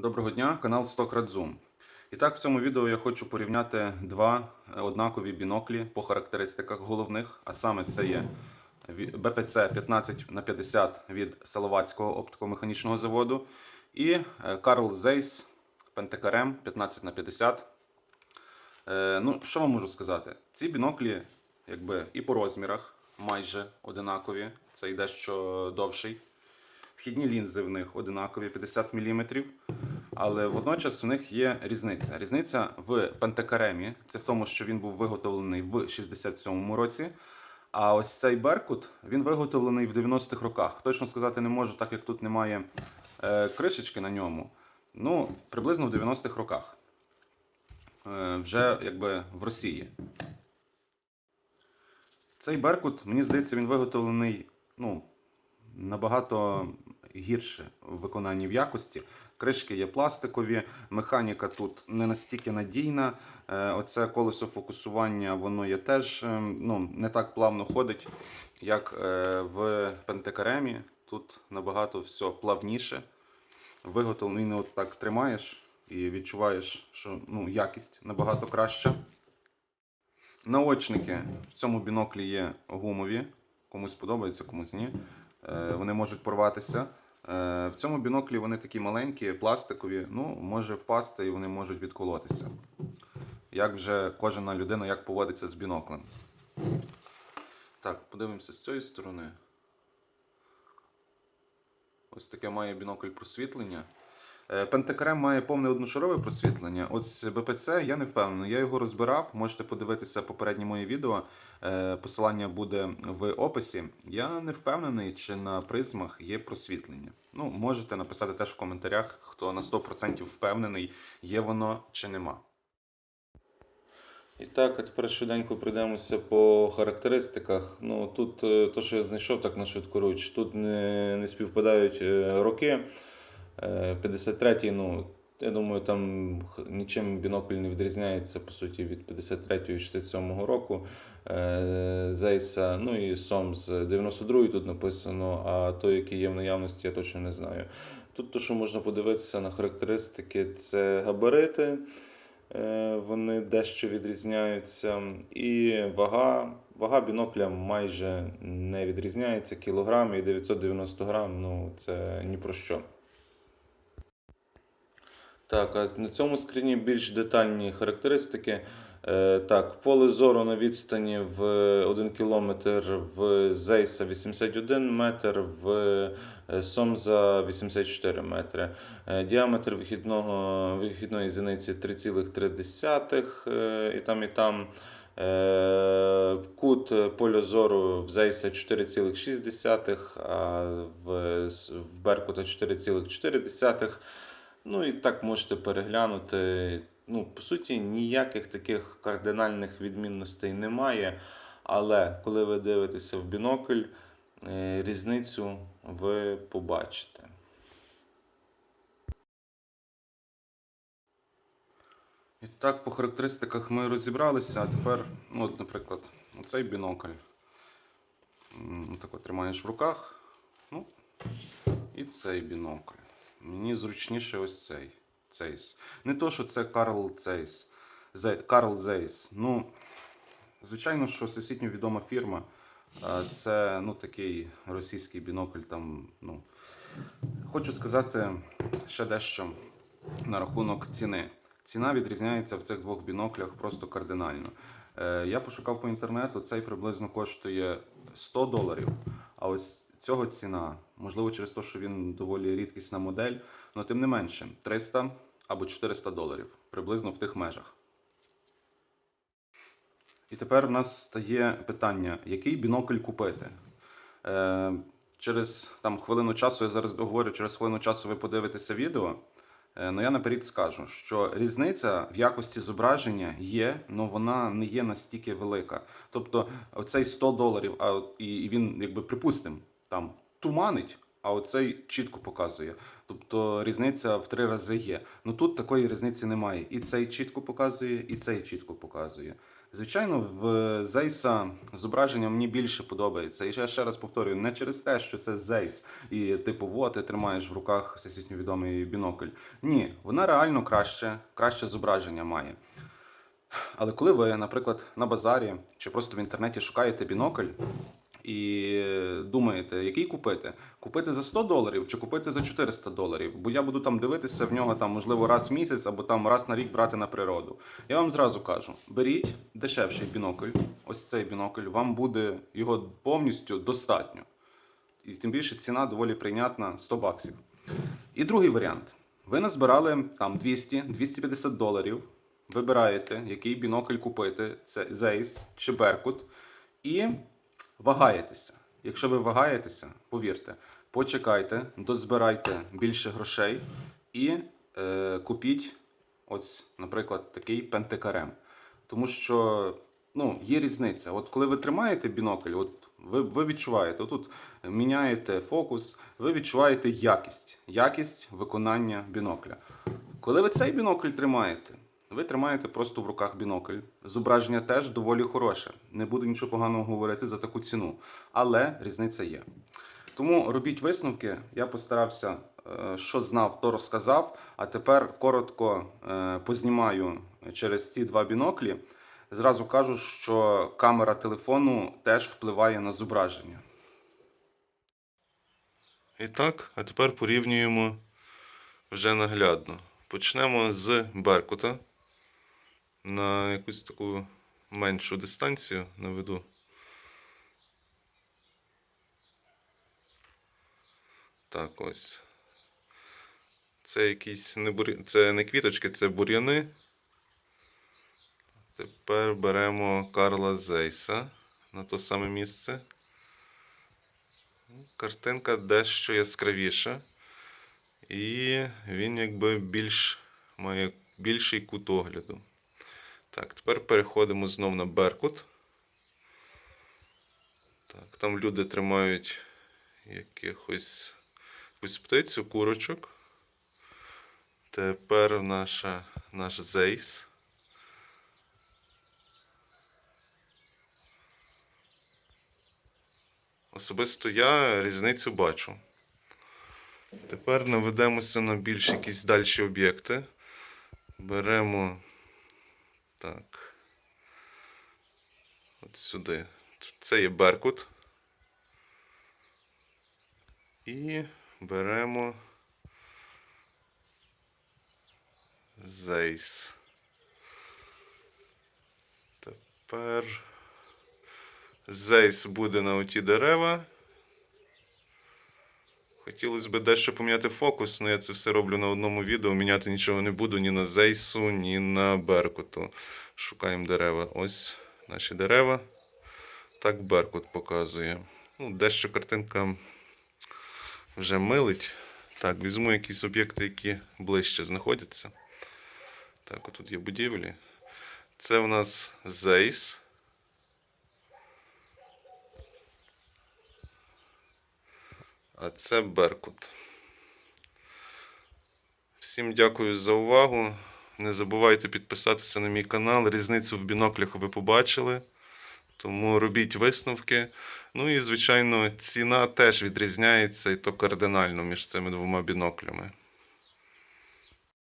Доброго дня, канал Stock Zoom. І так, в цьому відео я хочу порівняти два однакові біноклі по характеристиках головних, а саме це є БПЦ 15 на 50 від Саловацького оптико-механічного заводу і е, Carl Zeiss Pentacarem 15 на 50. Е, Ну, що вам можу сказати? Ці біноклі, якби і по розмірах майже одинакові, це цей дещо довший. Вхідні лінзи в них одинакові 50 мм, але водночас в них є різниця. Різниця в пентакаремі це в тому, що він був виготовлений в 67-му році. А ось цей Беркут він виготовлений в 90-х роках. Точно сказати не можу, так як тут немає е, кришечки на ньому. Ну, приблизно в 90-х роках. Е, вже якби в Росії. Цей Беркут, мені здається, він виготовлений ну, набагато гірше в виконанні в якості. Кришки є пластикові, механіка тут не настільки надійна. Е, Оце колесо фокусування воно є теж е, ну, не так плавно ходить, як е, в пентекаремі. Тут набагато все плавніше. Виготовлений от так тримаєш і відчуваєш, що ну, якість набагато краща. Наочники в цьому біноклі є гумові. Комусь подобається, комусь ні. Е, Вони можуть порватися. Е, В цьому біноклі вони такі маленькі, пластикові. Ну, може впасти і вони можуть відколотися. Як вже кожна людина як поводиться з біноклем. Так, подивимося з цієї сторони. Ось таке має бінокль просвітлення. Е, Пентакарем має повне одношарове просвітлення. З БПЦ я не впевнений. Я його розбирав. Можете подивитися попереднє моє відео. Е, Посилання буде в описі. Я не впевнений, чи на призмах є просвітлення. Ну, можете написати теж в коментарях, хто на 100% впевнений, є воно чи нема. І так, а тепер швиденько пройдемося по характеристиках. Ну, тут е, то, що я знайшов так на швидкоруч, тут не, не співпадають роки. Е, 53-й, ну, я думаю, там нічим бінокль не відрізняється по суті від 53-го і 67-го року. Е, Зейса, ну і Сом з 92-ї тут написано, а той, який є в наявності, я точно не знаю. Тут то, що можна подивитися на характеристики, це габарити. Е, Вони дещо відрізняються. І вага. Вага бінокля майже не відрізняється. Кілограм і 990 грам, ну це ні про що. Так, а на цьому скріні більш детальні характеристики. Е, так, поле зору на відстані в 1 км в Зейса 81 метр, в е, Сомза 84 метри. Е, Діаметр вихідного, вихідної зіниці 3,3 е, і там, і там. Е, Кут е, поля зору в Зейса 4,6, а в Беркута 4,4. Ну і так можете переглянути. Ну, по суті, ніяких таких кардинальних відмінностей немає. Але коли ви дивитеся в бінокль, е, різницю ви побачите. І так, по характеристиках ми розібралися, а тепер, ну, от, наприклад, оцей бінокль. М, Так от тримаєш в руках. Ну, і цей бінокль. Мені зручніше ось цей. Цейс. Не то, що це Карл Цейс. Зе, Карл Зейс. Ну, звичайно, що всесвітньо відома фірма. Це ну, такий російський бінокль. Там, ну. Хочу сказати ще дещо на рахунок ціни. Ціна відрізняється в цих двох біноклях просто кардинально. Е, я пошукав по інтернету, цей приблизно коштує 100 доларів. А ось цього ціна, можливо, через те, що він доволі рідкісна модель, але тим не менше 300 або 400 доларів, приблизно в тих межах. І тепер в нас стає питання, який бінокль купити. Е, через там, хвилину часу, я зараз договорю, через хвилину часу ви подивитеся відео. Е, Ну, я наперед скажу, що різниця в якості зображення є, але вона не є настільки велика. Тобто, оцей 100 доларів, а і він, якби припустимо, там туманить, а оцей чітко показує. Тобто різниця в три рази є. Ну тут такої різниці немає. І цей чітко показує, і цей чітко показує. Звичайно, в Зейса зображення мені більше подобається. І ще, раз повторюю, не через те, що це Зейс, і типу, от ти тримаєш в руках всесвітньо відомий бінокль. Ні, вона реально краще, краще зображення має. Але коли ви, наприклад, на базарі чи просто в інтернеті шукаєте бінокль і думаєте, який купити? Купити за 100 доларів чи купити за 400 доларів? Бо я буду там дивитися в нього там, можливо, раз в місяць або там раз на рік брати на природу. Я вам зразу кажу: беріть дешевший бінокль, ось цей бінокль, вам буде його повністю достатньо. І тим більше ціна доволі прийнятна 100 баксів. І другий варіант. Ви назбирали там 200-250 доларів, вибираєте, який бінокль купити, це Zeiss чи Berkut, і вагаєтеся. Якщо ви вагаєтеся, повірте, почекайте, дозбирайте більше грошей і е, купіть, ось, наприклад, такий пентекарем. Тому що ну, є різниця. От коли ви тримаєте бінокль, от ви, ви відчуваєте, тут міняєте фокус, ви відчуваєте якість, якість виконання бінокля. Коли ви цей бінокль тримаєте, ви тримаєте просто в руках бінокль. Зображення теж доволі хороше. Не буду нічого поганого говорити за таку ціну. Але різниця є. Тому робіть висновки. Я постарався, е, що знав, то розказав. А тепер коротко е, познімаю через ці два біноклі. Зразу кажу, що камера телефону теж впливає на зображення. І так, а тепер порівнюємо вже наглядно. Почнемо з Беркута. На якусь таку меншу дистанцію наведу. Так, ось. Це якісь не бур'я... це не квіточки, це бур'яни. Тепер беремо Карла Зейса на то саме місце. Картинка дещо яскравіша. І він якби більш має більший кут огляду. Так, тепер переходимо знов на Беркут. Так, там люди тримають якихось якусь птицю, курочок. Тепер наша, наш Зейс. Особисто я різницю бачу. Тепер наведемося на більш якісь дальші об'єкти. Беремо так. От сюди. Це є Беркут. І беремо Зейс. Тепер Зейс буде на оті дерева. Хотілося б дещо поміняти фокус, але я це все роблю на одному відео. Міняти нічого не буду ні на Зейсу, ні на Беркуту. Шукаємо дерева. Ось наші дерева. Так Беркут показує. Ну, дещо картинка вже милить. Так, візьму якісь об'єкти, які ближче знаходяться. Так, отут є будівлі. Це у нас Зейс. А це Беркут. Всім дякую за увагу. Не забувайте підписатися на мій канал. Різницю в біноклях ви побачили. Тому робіть висновки. Ну і, звичайно, ціна теж відрізняється і то кардинально між цими двома біноклями.